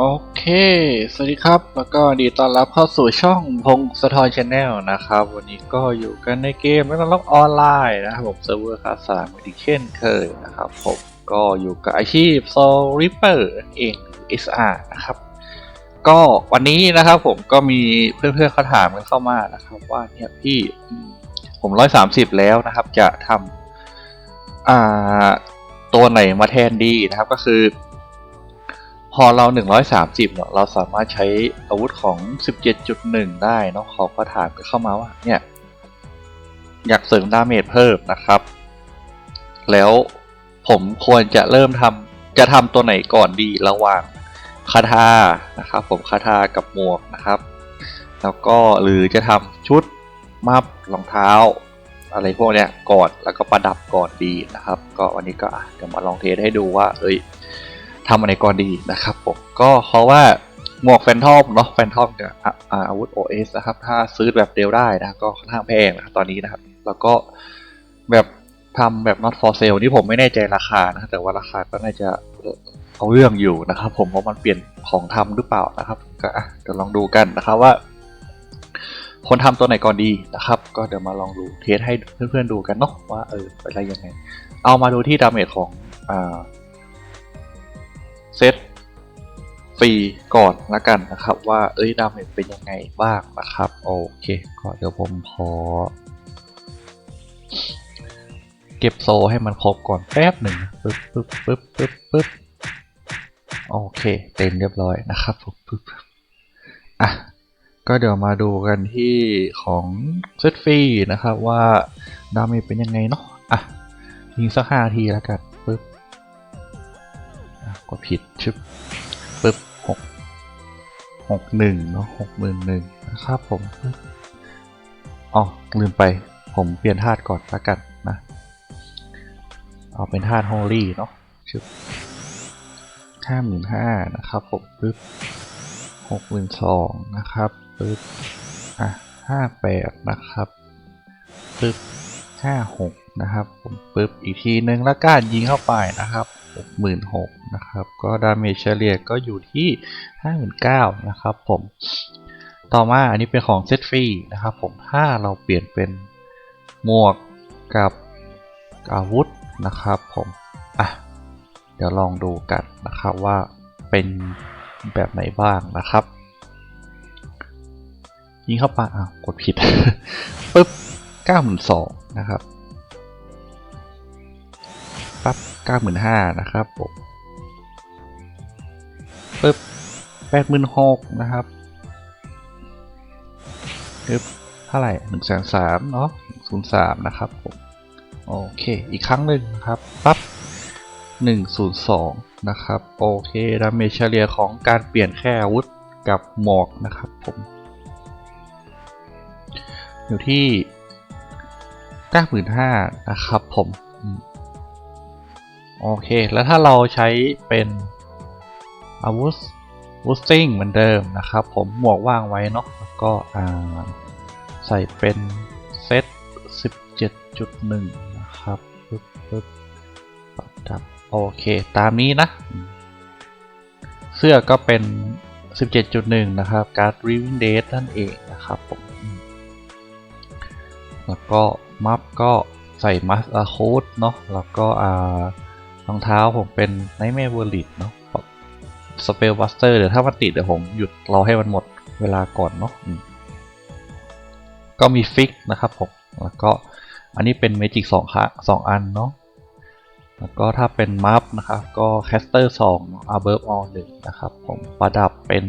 โอเค สวัสดีครับ แล้วก็ดีต้อนรับเข้าสู่ช่องพงสะทอนชาแนลนะครับ วันนี้ก็อยู่กันในเกมแล้วก็ล็อกออนไลน์นะครับผมเซิร์ฟเวอร์คาสามอีกเช่นเคยนะครับผมก็อยู่กับอาชีพโซริปเปอร์เอง SR นะครับ ก็วันนี้นะครับผมก็มีเพื่อนๆเขาถามกันเข้ามานะครับ ว่าเนี่ยพี่ผมร้อยสามสิบแล้วนะครับ จะทำอ่าตัวไหนมาแทนดีนะครับ ก็คือ พอเรา 130เนาะเราสามารถใช้อาวุธของ 17.1 ได้เนาะเขาก็ถามกันเข้ามาว่าเนี่ยอยากเสริมดาเมจเพิ่มนะครับ แล้วผมควรจะเริ่มทำจะทำตัวไหนก่อนดีระหว่างคาทานะครับ ผมคาทากับหมวกนะครับ แล้วก็หรือจะทำชุดมัฟรองเท้า อะไรพวกเนี้ยก่อนแล้วก็ประดับก่อนดีนะครับ ก็วันนี้ก็อะมาลองเทสให้ดูว่า เอ้ย ทำอะไรก่อนดีนะครับผมก็เพราะว่าหมวกแฟนทอมเนาะแฟนทอมกับอะอาอาวุธ OS นะครับ ถ้าซื้อแบบเดียวได้นะก็ค่อนข้างแพงนะตอนนี้นะครับ แล้วก็แบบทำแบบ not for sale นี่ผมไม่แน่ใจราคานะแต่ว่าราคาก็น่าจะเอาเรื่องอยู่นะครับ ผมเพราะมันเปลี่ยนของทำหรือเปล่านะครับก็เดี๋ยวลองดูกันนะครับว่า คนทำตัวไหนก่อนดีนะครับ ก็เดี๋ยวมาลองดูเทสให้เพื่อนๆดูกันเนาะว่าเออเป็นอะไรยังไง เอามาดูที่ดาเมจของอ่า เซตฟรีก่อนละกันนะครับว่าเอ้ยดาเมจเป็นยังไงบ้างนะครับ โอเคก็เดี๋ยวผมขอเก็บโซให้มันครบก่อนแป๊บหนึ่งปึ๊บปึ๊บปึ๊บปึ๊บปึ๊บโอเค เต็มเรียบร้อยนะครับปึ๊บปึ๊บอะก็เดี๋ยวมาดูกันที่ของเซตฟรีนะครับว่าดาเมจเป็นยังไงเนาะอะยิงสักห้าทีล้วกัน ปึ๊บอะกดผิดชึบปึ๊บหกหกหนึ่งเนาะหกหมื่นหนึ่งนะครับผมอ๋อลืมไปผมเปลี่ยนธาตุก่อนละกันนะ เอาเป็นธาตุโฮลี่เนาะชึบห้าหมื่นห้านะครับผมปึ๊บหกหมื่นสองนะครับปึ๊บอะห้าแปดนะครับปึ๊บห้าหกนะครับผมปึ๊บอีกทีนึงแล้วการยิงเข้าไปนะครับ 66,000นะครับ ก็ดาเมจเฉลี่ยก็อยู่ที่ 59,000นะครับผม ต่อมาอันนี้เป็นของเซตฟรีนะครับผม ถ้าเราเปลี่ยนเป็นหมวกกับอาวุธนะครับผม อะ เดี๋ยวลองดูกันนะครับว่าเป็นแบบไหนบ้างนะครับยิงเข้าไปอะกดผิด ปึ๊บ92,000นะครับ ปั๊บเก้าหมื่นห้านะครับผมปึ๊บแปดหมื่นหกนะครับปึ๊บเท่าไหร่หนึ่งแสนสามเนาะศูนย์สามนะครับผมโอเค อีกครั้งหนึ่งนะครับปั๊บหนึ่งศูนย์สองนะครับ โอเคดาเมจเฉลี่ยของการเปลี่ยนแค่อาวุธกับหมอกนะครับผมอยู่ที่เก้าหมื่นะครับผม โอเค แล้วถ้าเราใช้เป็นอาวุธวูสติ้งเหมือนเดิมนะครับ ผมหมวกว่างไว้เนาะแล้วก็ใส่เป็นเซต 17.1 นะครับปึ๊บปึ๊บปัดดับโอเค ตามนี้นะ เสื้อก็เป็น 17.1 นะครับการ์ด Living Dead นั่นเองนะครับผมแล้วก็มัฟก็ใส่มัสอาโคดเนาะแล้วก็อ่า รองเท้าผมเป็นไนท์แมร์เวอร์ลิตเนาะสเปลบัสเตอร์เดี๋ยวถ้ามันติดเดี๋ยวผมหยุดรอให้มันหมดเวลาก่อนเนาะก็มีฟิกนะครับผมแล้วก็อันนี้เป็นเมจิกสองค่ะสองอันเนาะแล้วก็ถ้าเป็นมัฟนะครับ ก็แคสเตอร์สองอาเบิร์บออหนึ่งนะครับผมประดับเป็น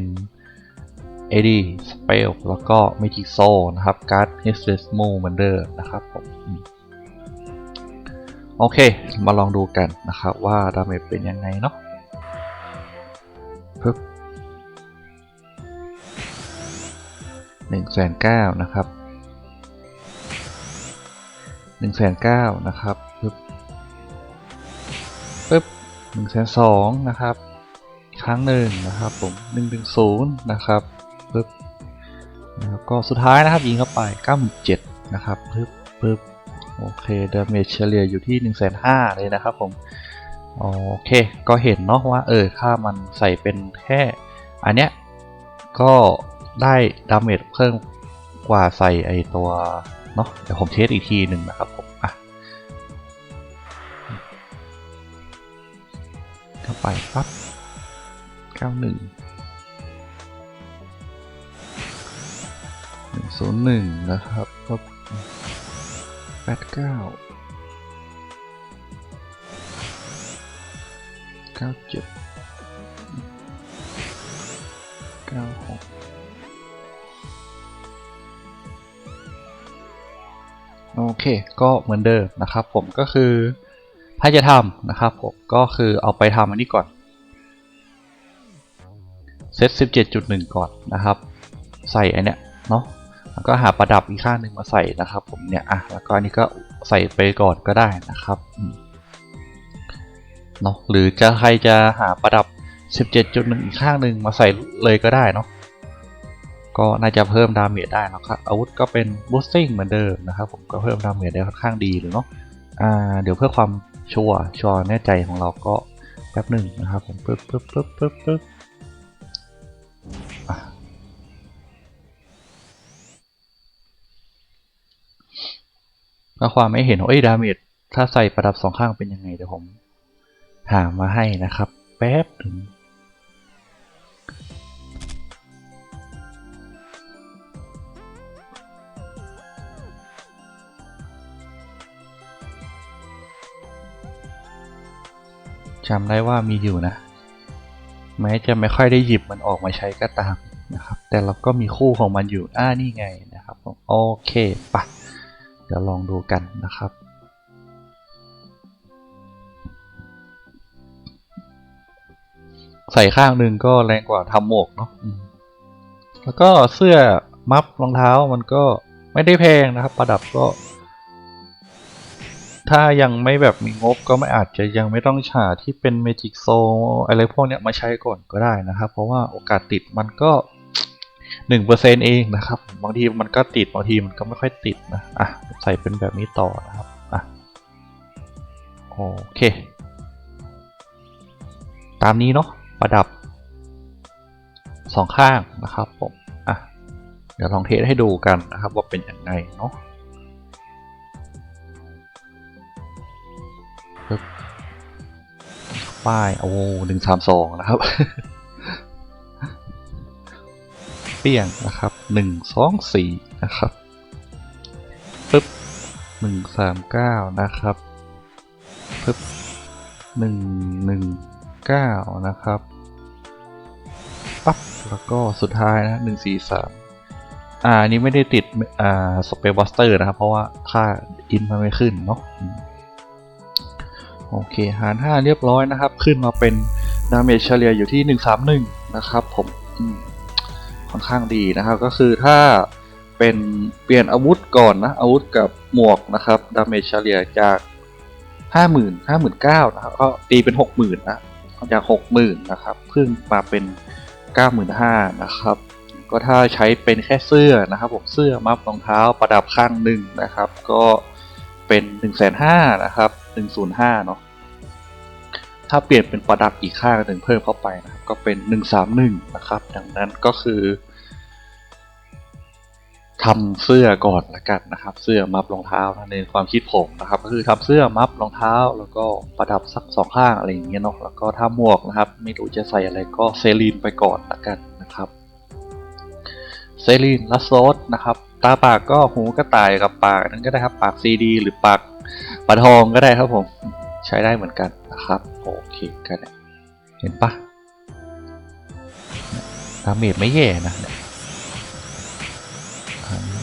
เอดีสเปลแล้วก็เมจิกโซนะครับการ์ดเฮสเลสมูเหมือนเดิมนะครับผม โอเค มาลองดูกันนะครับว่าดาเมจเป็นยังไงเนาะปึ๊บหนึ่งแสนเก้านะครับหนึ่งแสนเก้านะครับปึ๊บปึ๊บหนึ่งแสนสองนะครับครั้งหนึ่งนะครับผมหนึ่งถึงศูนย์นะครับปึ๊บแล้วก็สุดท้ายนะครับยิงเข้าไปเก้าหมื่นเจ็ดนะครับปึ๊บปึ๊บ โอเคดาเมจเฉลี่ยอยู่ที่1นึ่งแสนห้าเลยนะครับผมโอเค ก็เห็นเนาะว่าเออถ้ามันใส่เป็นแค่ อันเนี้ยก็ได้ดาเมจเพิ่มกว่าใส่ไอตัวเนาะเดี๋ยวผมเทสอีกทีหนึ่งนะครับผมอะเข้าไปปั๊บเก้าหนึ่งหนึ่งศูนย์หนึ่งนะครับก็ แปดเก้าเก้าเจ็ดเก้าหกโอเค ก็เหมือนเดิมนะครับ ผมก็คือ ถ้าจะทำนะครับผมก็คือเอาไปทำอันนี้ก่อนเซต17.1 ก่อนนะครับ ใส่อันเนี้ยเนาะ แล้วก็หาประดับอีกข้างหนึ่งมาใส่นะครับ ผมเนี่ยอะแล้วก็อันนี้ก็ใส่ไปก่อนก็ได้นะครับเนาะหรือจะใครจะหาประดับ 17.1 อีกข้างหนึ่งมาใส่เลยก็ได้เนาะก็น่าจะเพิ่มดาเมจได้นะครับอาวุธก็เป็น boosting เหมือนเดิมนะครับผมก็เพิ่มดาเมจได้ค่อนข้างดีเลยเนาะอ่าเดี๋ยวเพื่อความชัวร์ชัวร์แน่ใจของเราก็แป๊บหนึ่งนะครับผมปึ๊บปึ๊บปึ๊บปึ๊บปึ๊บ ก็ความไม่เห็นว่าเอ้ยดาเมจถ้าใส่ประดับสองข้างเป็นยังไงเดี๋ยวผม หามาให้นะครับ แป๊บหนึ่งจำได้ว่ามีอยู่นะ แม้จะไม่ค่อยได้หยิบมันออกมาใช้ก็ตามนะครับ แต่เราก็มีคู่ของมันอยู่ อ่านี่ไงนะครับ โอเคปะ เดี๋ยวลองดูกันนะครับ ใส่ข้างหนึ่งก็แรงกว่าทำหมวกเนาะแล้วก็เสื้อมัฟรองเท้ามันก็ไม่ได้แพงนะครับ ประดับก็ ถ้ายังไม่แบบมีงบก็ไม่อาจจะยังไม่ต้องฉาที่เป็นเมจิกโซอะไรพวกเนี้ยมาใช้ก่อนก็ได้นะครับ เพราะว่าโอกาสติดมันก็ หนึ่งเปอร์เซ็นเองนะครับ บางทีมันก็ติด บางทีมันก็ไม่ค่อยติดนะ อะ ใส่เป็นแบบนี้ต่อนะครับ อะ โอเค ตามนี้เนาะ ประดับสองข้างนะครับผม อะ เดี๋ยวลองเทสให้ดูกันนะครับว่าเป็นยังไงเนาะป้าย โอ้หนึ่งสามสองนะครับ ปี้ยงนะครับหนึ่งสองสี่นะครับปึ๊บหนึ่งสามเก้านะครับปึ๊บหนึ่งหนึ่งเก้านะครับปั๊บแล้วก็สุดท้ายนะหนึ่งสี่สามอ่าอันนี้ไม่ได้ติดอ่าสเปรย์บัสเตอร์นะครับ เพราะว่าค่าอินมันไม่ขึ้นเนาะโอเค หาร5เรียบร้อยนะครับ ขึ้นมาเป็นดาเมจเฉลี่ยอยู่ที่131นะครับผมอืม ค่อนข้างดีนะครับ ก็คือถ้าเป็นเปลี่ยนอาวุธก่อนนะ อาวุธกับหมวกนะครับดาเมจเฉลี่ยจาก 50,000 59,000นะครับก็ตีเป็น 60,000นะจาก 60,000นะครับเพิ่งมาเป็น 95,000นะครับก็ถ้าใช้เป็นแค่เสื้อนะครับผมเสื้อมัฟรองเท้าประดับข้างหนึ่งนะครับ ก็เป็น 1 5 0 0 0 0นะครับ105เนาะถ้าเปลี่ยนเป็นประดับอีกข้างหนึ่งเพิ่มเข้าไปนะ ก็เป็น 131 นะครับ ดังนั้นก็คือทำเสื้อก่อนละกันนะครับ เสื้อมัฟรองเท้านะในความคิดผมนะครับ ก็คือทำเสื้อมัฟรองเท้า แล้วก็ประดับสักสองข้างอะไรอย่างเงี้ยเนาะแล้วก็ถ้าหมวกนะครับ ไม่รู้จะใส่อะไรก็เซรีนไปก่อนละกันนะครับเซรีนและโซดนะครับตาปากก็หูกระต่ายกับปากนั้นก็ได้ครับปากซีดี หรือปากปลาทองก็ได้ครับผมใช้ได้เหมือนกันนะครับโอเคกันเห็นปะ ดาเมจไม่แย่นะเนี่ยอันนี้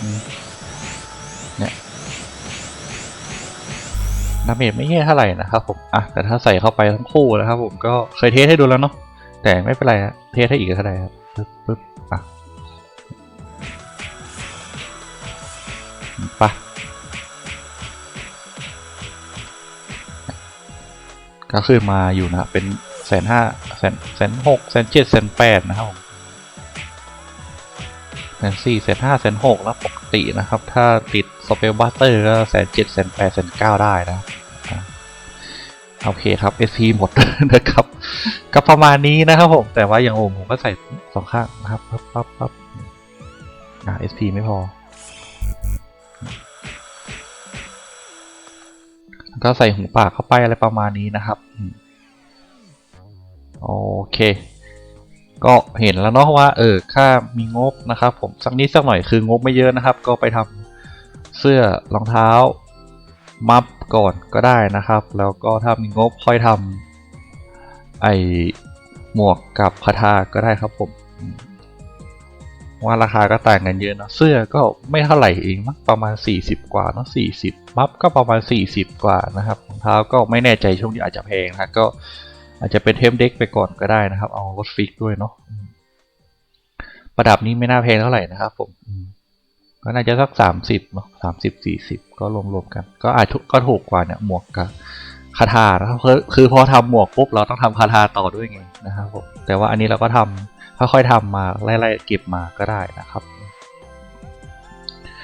อืมเนี่ยดาเมจไม่แย่เท่าไหร่นะครับผมอะแต่ถ้าใส่เข้าไปทั้งคู่นะครับผมก็เคยเทสให้ดูแล้วเนาะแต่ไม่เป็นไรฮะเทสให้อีกก็ได้ครับปึ๊บปึ๊บ ก็ขึ้นมาอยู่นะเป็นแสนห้าแสนแสนหกแสนเจ็ดแสนแปดนะครับผมแสนสี่แสนห้าแสนหกนะปกตินะครับ ถ้าติดสเปลบัสเตอร์ก็แสนเจ็ดแสนแปดแสนเก้าได้นะอะโอเคครับ SP หมดนะครับ ก็ประมาณนี้นะครับผม แต่ว่าอย่างโอมผมก็ใส่สองข้างนะครับปั๊บปั๊บปั๊บอ่า SP ไม่พอ ก็ใส่หูปากเข้าไปอะไรประมาณนี้นะครับโอเค ก็เห็นแล้วเนาะว่าเออค่ามีงบนะครับผมสักนิดสักหน่อยคืองบไม่เยอะนะครับ ก็ไปทำเสื้อรองเท้ามัฟก่อนก็ได้นะครับ แล้วก็ถ้ามีงบค่อยทำไอหมวกกับคาถาก็ได้ครับผม ว่าราคาก็ต่างกันเยอะเนอะเสื้อก็ไม่เท่าไหร่เองมั้งประมาณ 40 กว่าเนาะ40มัฟก็ประมาณ 40 กว่านะครับรองเท้าก็ไม่แน่ใจช่วงนี้อาจจะแพงนะก็อาจจะเป็นเทมเด็กไปก่อนก็ได้นะครับ เอารถฟิกด้วยเนาะประดับนี้ไม่น่าแพงเท่าไหร่นะครับผมก็น่าจะสักสามสิบเนาะสามสิบสี่สิบก็รวมๆกัน ก็อาจจะก็ถูกกว่าเนี่ยหมวกกับคาถานะครับคือคือพอทำหมวกปุ๊บเราต้องทำคาถาต่อด้วยไงนะครับผมแต่ว่าอันนี้เราก็ทำ ค่อยๆทำมาไล่ๆเก็บมาก็ได้นะครับ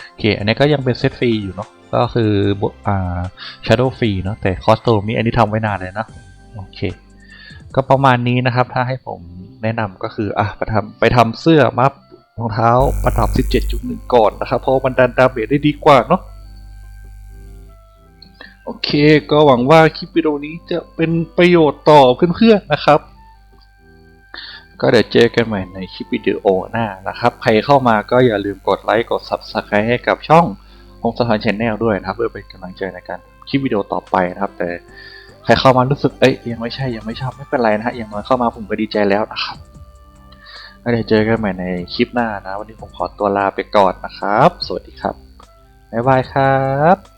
โอเคอันนี้ก็ยังเป็นเซตฟรีอยู่เนาะก็คือบอ่า Shadow ฟรีเนาะแต่คอสตูมนี้อันนี้ทำไว้นานเลยนะโอเคก็ประมาณนี้นะครับถ้าให้ผมแนะนำก็คืออะไปทำไปทำเสื้อมัฟรองเท้าประดับ 17.1 ก่อนนะครับ เพราะมันดันดาเมจได้ดีกว่าเนาะโอเค ก็หวังว่าคลิปวิดีโอนี้จะเป็นประโยชน์ต่อเพื่อนๆนะครับ ก็เดี๋ยวเจอกันใหม่ในคลิปวิดีโอหน้านะครับ ใครเข้ามาก็อย่าลืมกดไลค์กด Subscribe ให้กับช่องพงศธรชแนลด้วยนะครับเพื่อเป็นกำลังใจในการคลิปวิดีโอต่อไปนะครับ แต่ใครเข้ามารู้สึกเอ้ยยังไม่ใช่ยังไม่ชอบไม่เป็นไรนะฮะอย่างน้อยเข้ามาผมก็ดีใจแล้วนะครับแล้วเดี๋ยวเจอกันใหม่ในคลิปหน้านะ วันนี้ผมขอตัวลาไปก่อนนะครับ สวัสดีครับบ๊ายบายครับ